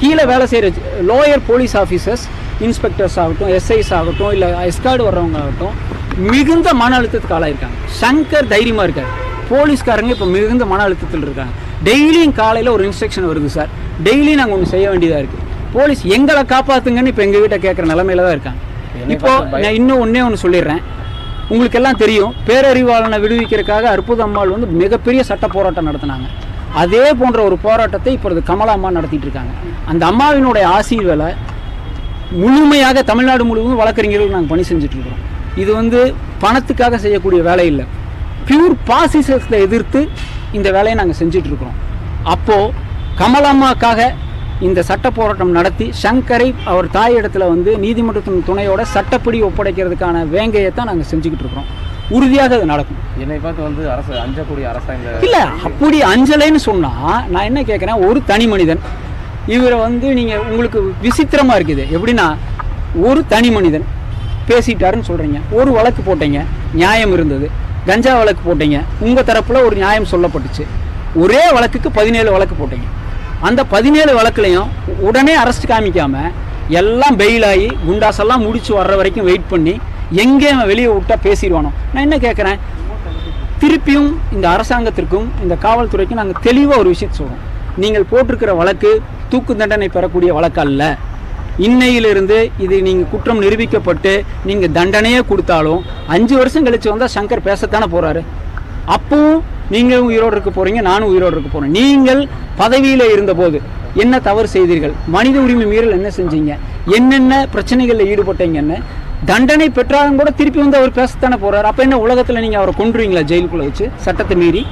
கீழே வேலை செய்கிற லோயர் போலீஸ் ஆஃபீஸர்ஸ் இன்ஸ்பெக்டர்ஸ் ஆகட்டும் எஸ்ஐஸ் ஆகட்டும் இல்லை எஸ்கார்டு வர்றவங்க ஆகட்டும் மிகுந்த மன அழுத்தத்துக்கு ஆளாயிருக்காங்க. சங்கர் தைரியமாக இருக்காரு. போலீஸ்காரங்க இப்போ மிகுந்த மன அழுத்தத்தில் இருக்காங்க. டெய்லியும் காலையில் ஒரு இன்ஸ்ட்ரக்ஷன் வருது சார் டெய்லியும் நாங்கள் ஒன்று செய்ய வேண்டியதாக இருக்குது போலீஸ் எங்களை காப்பாற்றுங்கன்னு இப்போ எங்கள் கிட்ட கேட்குற நிலமையில தான் இருக்காங்க. இப்போ நான் இன்னும் ஒன்றே ஒன்று சொல்லிடுறேன். உங்களுக்கு எல்லாம் தெரியும் பேரறிவாளனை விடுவிக்கிறதுக்காக அற்புத அம்மாள் வந்து மிகப்பெரிய சட்ட போராட்டம் நடத்தினாங்க. அதே போன்ற ஒரு போராட்டத்தை இப்பொழுது கமலா அம்மா நடத்திட்டு இருக்காங்க. அந்த அம்மாவினுடைய ஆசீர்வேலை முழுமையாக தமிழ்நாடு முழுவதும் வழக்கறிஞர்கள் நாங்கள் பணி செஞ்சுட்டு இருக்கிறோம். இது வந்து பணத்துக்காக செய்யக்கூடிய வேலை இல்லை. பியூர் பாசிசத்தை எதிர்த்து இந்த வேலையை நாங்கள் செஞ்சுட்டு இருக்கிறோம். அப்போது கமலம்மாக்காக இந்த சட்ட போராட்டம் நடத்தி சங்கரை அவர் தாய் இடத்துல வந்து நீதிமன்றத்தின் துணையோட சட்டப்படி ஒப்படைக்கிறதுக்கான வேங்கையை தான் நாங்கள் செஞ்சுக்கிட்டு இருக்கிறோம். உறுதியாக அது நடக்கும். என்னை பார்த்து வந்து அரசு அஞ்சக்கூடிய அரசாங்க இல்ல அப்படி அஞ்சலைன்னு சொன்னா நான் என்ன கேட்குறேன் ஒரு தனி மனிதன். இவரை வந்து நீங்க உங்களுக்கு விசித்திரமா இருக்குது. எப்படின்னா ஒரு தனி மனிதன் பேசிட்டாருன்னு சொல்றீங்க. ஒரு வழக்கு போட்டீங்க நியாயம் இருந்தது. கஞ்சா வழக்கு போட்டீங்க. உங்க தரப்புல ஒரு நியாயம் சொல்லப்பட்டுச்சு. ஒரே வழக்குக்கு பதினேழு வழக்கு போட்டீங்க. அந்த பதினேழு வழக்குலையும் உடனே அரெஸ்ட் காமிக்காம எல்லாம் பெயில் ஆகி குண்டாசெல்லாம் முடிச்சு வர்ற வரைக்கும் வெயிட் பண்ணி எங்கே அவன் வெளியே விட்டா பேசிடுவானோ? நான் என்ன கேட்குறேன்? திருப்பியும் இந்த அரசாங்கத்திற்கும் இந்த காவல்துறைக்கும் நாங்கள் தெளிவாக ஒரு விஷயத்தை சொல்கிறோம் நீங்கள் போட்டிருக்கிற வழக்கு தூக்கு தண்டனை பெறக்கூடிய வழக்கு அல்ல. இன்னையிலிருந்து இது நீங்கள் குற்றம் நிரூபிக்கப்பட்டு நீங்கள் தண்டனையே கொடுத்தாலும் அஞ்சு வருஷம் கழித்து வந்தால் சங்கர் பேசத்தானே போகிறாரு அப்பவும் நீங்களும் உயிரோடு இருக்க போகிறீங்க நானும் உயிரோடு இருக்க போகிறேன் நீங்கள் பதவியில் இருந்தபோது என்ன தவறு செய்தீர்கள்? மனித உரிமை மீறல் என்ன செஞ்சீங்க? என்னென்ன பிரச்சனைகளில் ஈடுபட்டீங்கன்னு தண்டனை பெற்றாலும் கூட திருப்பி வந்து அவர் பேசத்தானே போறாரு. அப்ப என்ன உலகத்துல நீங்க அவரை கொண்டுருவீங்களா ஜெயிலுக்குள்ள வச்சு? சட்டத்தை மீறி?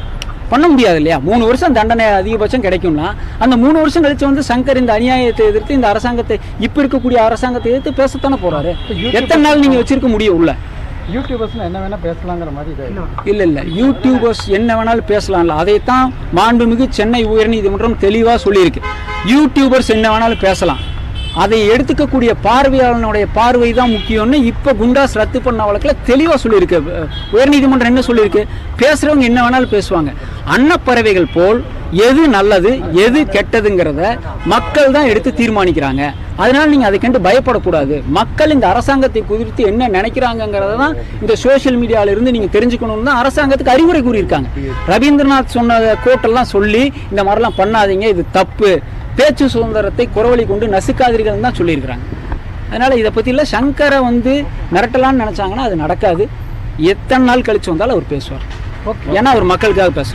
பண்ண முடியாது இல்லையா? மூணு வருஷம் தண்டனை அதிகபட்சம் கிடைக்கும்னா அந்த மூணு வருஷம் கழிச்சு வந்து சங்கர் இந்த அநியாயத்தை எதிர்த்து இந்த அரசாங்கத்தை இப்ப இருக்கக்கூடிய அரசாங்கத்தை எதிர்த்து பேசத்தானே போறாரு. எத்தனை நாள் நீங்க வச்சிருக்க முடியும் உள்ள? யூடியூபர்ஸ்ல என்ன வேணா பேசலாங்கிற மாதிரி இல்ல. இல்ல யூடியூபர்ஸ் என்ன வேணாலும் பேசலாம்ல. அதைத்தான் மாண்புமிகு சென்னை உயர்நீதிமன்றம் தெளிவா சொல்லியிருக்கு. யூடியூபர்ஸ் என்ன வேணாலும் பேசலாம். அதை எடுத்துக்கக்கூடிய பார்வையாளனுடைய பார்வை தான் முக்கியம்னு இப்போ குண்டாஸ் ரத்து பண்ண வழக்கில் தெளிவாக சொல்லியிருக்கு. உயர்நீதிமன்றம் என்ன சொல்லியிருக்கு? பேசுகிறவங்க என்ன வேணாலும் பேசுவாங்க. அன்னப்பறவைகள் போல் எது நல்லது எது கெட்டதுங்கிறத மக்கள் தான் எடுத்து தீர்மானிக்கிறாங்க. அதனால் நீங்கள் அதை கண்டு பயப்படக்கூடாது. மக்கள் இந்த அரசாங்கத்தை குறித்து என்ன நினைக்கிறாங்கிறத தான் இந்த சோஷியல் மீடியாவிலிருந்து நீங்கள் தெரிஞ்சுக்கணும்னு தான் அரசாங்கத்துக்கு அறிவுரை கூறியிருக்காங்க. ரவீந்திரநாத் சொன்ன கோட்டெல்லாம் சொல்லி இந்த மாதிரிலாம் பண்ணாதீங்க இது தப்பு. பேச்சு சுதந்திரத்தை குறவழி கொண்டு நசுக்காதீர்கள் தான் சொல்லியிருக்கிறாங்க. அதனால் இதை பற்றியில் சங்கரை வந்து மிரட்டலாம்னு நினச்சாங்கன்னா அது நடக்காது. எத்தனை நாள் கழிச்சு வந்தாலும் அவர் பேசுவார். ஏன்னா அவர் மக்களுக்காக பேசுகிறார்